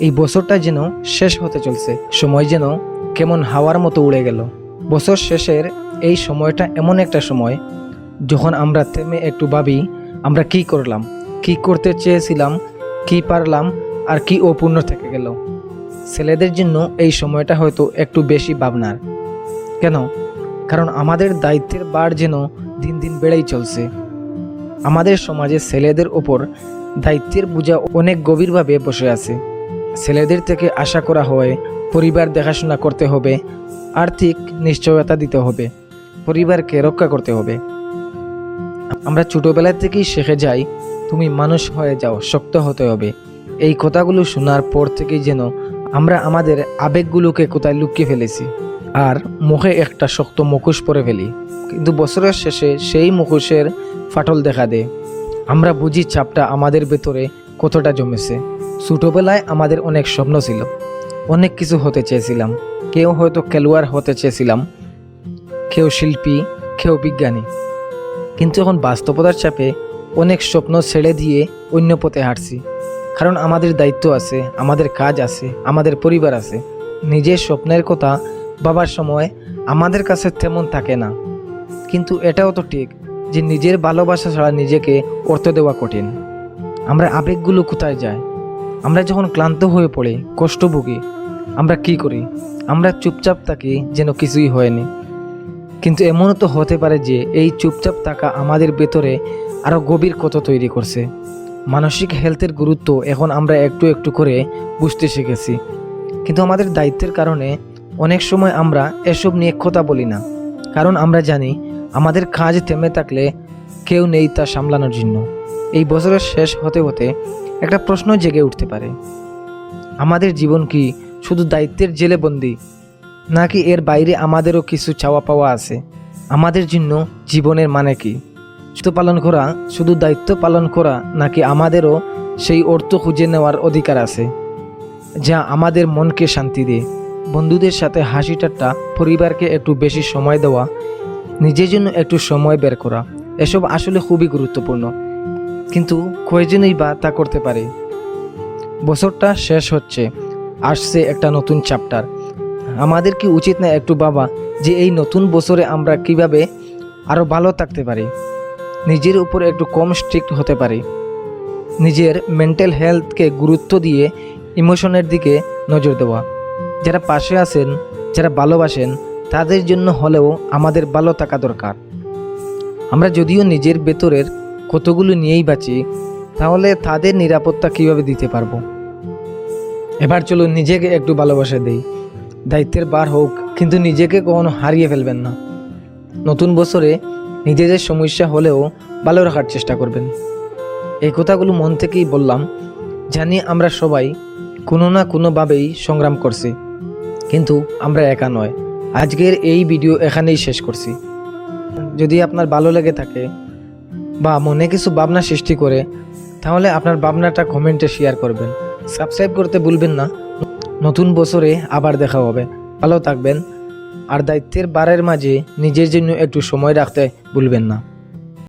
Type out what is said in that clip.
এই বছরটা যেন শেষ হতে চলছে। সময় যেন কেমন হাওয়ার মতো উড়ে গেল। বছর শেষের এই সময়টা এমন একটা সময়, যখন আমরা থেমে একটু ভাবি, আমরা কি করলাম, কি করতে চেয়েছিলাম, কি পারলাম, আর কি অপূর্ণ থেকে গেল। ছেলেদের জন্য এই সময়টা হয়তো একটু বেশি ভাবনার। কেন? কারণ আমাদের দায়িত্বের বার যেন দিন দিন বেড়েই চলছে। আমাদের সমাজে ছেলেদের ওপর দায়িত্বের বোঝা অনেক গভীরভাবে বসে আছে। ছেলেদের থেকে আশা করা হয়, পরিবার দেখাশোনা করতে হবে, আর্থিক নিশ্চয়তা দিতে হবে, পরিবারকে রক্ষা করতে হবে। আমরা ছোটোবেলা থেকেই শিখে যাই, তুমি মানুষ হয়ে যাও, শক্ত হতে হবে। এই কথাগুলো শোনার পর থেকেই যেন আমরা আমাদের আবেগগুলোকে কোথায় লুকিয়ে ফেলেছি। আর মুখে একটা শক্ত মুখোশ পরে ফেলি। কিন্তু বছরের শেষে সেই মুখোশের ফাটল দেখা দেয়। আমরা বুঝি চাপটা আমাদের ভেতরে কতটা জমেছে। ছোটোবেলায় আমাদের অনেক স্বপ্ন ছিল। অনেক কিছু হতে চেয়েছিলাম। কেউ হয়তো খেলোয়াড় হতে চেয়েছিলাম। কেউ শিল্পী, কেউ বিজ্ঞানী। কিন্তু এখন বাস্তবতার চাপে অনেক স্বপ্ন ছেড়ে দিয়ে অন্য পথে হাঁটছি। কারণ আমাদের দায়িত্ব আছে, আমাদের কাজ আছে, আমাদের পরিবার আছে। নিজের স্বপ্নের কথা ভাবার সময় আমাদের কাছে তেমন থাকে না। কিন্তু এটাও তো ঠিক যে নিজের ভালোবাসা ছাড়া নিজেকে অর্থ দেওয়া কঠিন। আমরা আবেগগুলো কোথায় যায়? আমরা যখন ক্লান্ত হয়ে পড়ি, কষ্ট ভুগি, আমরা কি করি? আমরা চুপচাপ থাকি যেন কিছুই হয়নি। কিন্তু এমনও তো হতে পারে যে এই চুপচাপ থাকা আমাদের ভেতরে আরও গভীর কত তৈরি করছে। মানসিক হেলথের গুরুত্ব এখন আমরা একটু একটু করে বুঝতে শিখেছি। কিন্তু আমাদের দায়িত্বের কারণে অনেক সময় আমরা এসব নিয়ে কথা বলি না। কারণ আমরা জানি আমাদের কাজ থেমে থাকলে কেউ নেই তা সামলানোর জন্য। এই বছরের শেষ হতে হতে একটা প্রশ্ন জেগে উঠতে পারে। আমাদের জীবন কি শুধু দায়িত্বের জেলে বন্দি, নাকি এর বাইরে আমাদেরও কিছু চাওয়া পাওয়া আছে? আমাদের জন্য জীবনের মানে কি? শুধু পালন করা শুধু দায়িত্ব পালন করা, নাকি আমাদেরও সেই অর্থ খুঁজে নেওয়ার অধিকার আছে, যা আমাদের মনকে শান্তি দেয়? বন্ধুদের সাথে হাসি ঠাট্টা, পরিবারকে একটু বেশি সময় দেওয়া, নিজের জন্য একটু সময় বের করা, এসব আসলে খুবই গুরুত্বপূর্ণ। কিন্তু কয়জনই বা তা করতে পারে। বছরটা শেষ হচ্ছে, আসছে একটা নতুন চ্যাপ্টার আমাদের কি উচিত না একটু বাবা যে এই নতুন বছরে আমরা কীভাবে আরও ভালো থাকতে পারি? নিজের উপর একটু কম স্ট্রিক্ট হতে পারি। নিজের মেন্টাল হেলথকে গুরুত্ব দিয়ে ইমোশনের দিকে নজর দেওয়া। যারা পাশে আছেন, যারা ভালোবাসেন, তাদের জন্য হলেও আমাদের ভালো থাকা দরকার। আমরা যদিও নিজের ভেতরের কতগুলো নিয়েই বাঁচি, তাহলে তাদের নিরাপত্তা কীভাবে দিতে পারব? এবার চলো নিজেকে একটু ভালোবাসা দেই। দায়িত্বের বার হোক, কিন্তু নিজেকে কখনো হারিয়ে ফেলবেন না। নতুন বছরে নিজেদের সমস্যা হলেও ভালো রাখার চেষ্টা করবেন। এই কথাগুলো মন থেকেই বললাম, জানি আমরা সবাই কোনো না কোনোভাবেই সংগ্রাম করছি, কিন্তু আমরা একা নয়। আজকের এই ভিডিও এখানেই শেষ করছি। যদি আপনার ভালো লেগে থাকে বা মনে কিছু ভাবনা সৃষ্টি করে, তাহলে আপনার ভাবনাটা কমেন্টে শেয়ার করবেন। সাবস্ক্রাইব করতে ভুলবেন না। নতুন বছরে আবার দেখা হবে। ভালো থাকবেন। আর দায়িত্বের বারের মাঝে নিজের জন্য একটু সময় রাখতে ভুলবেন না।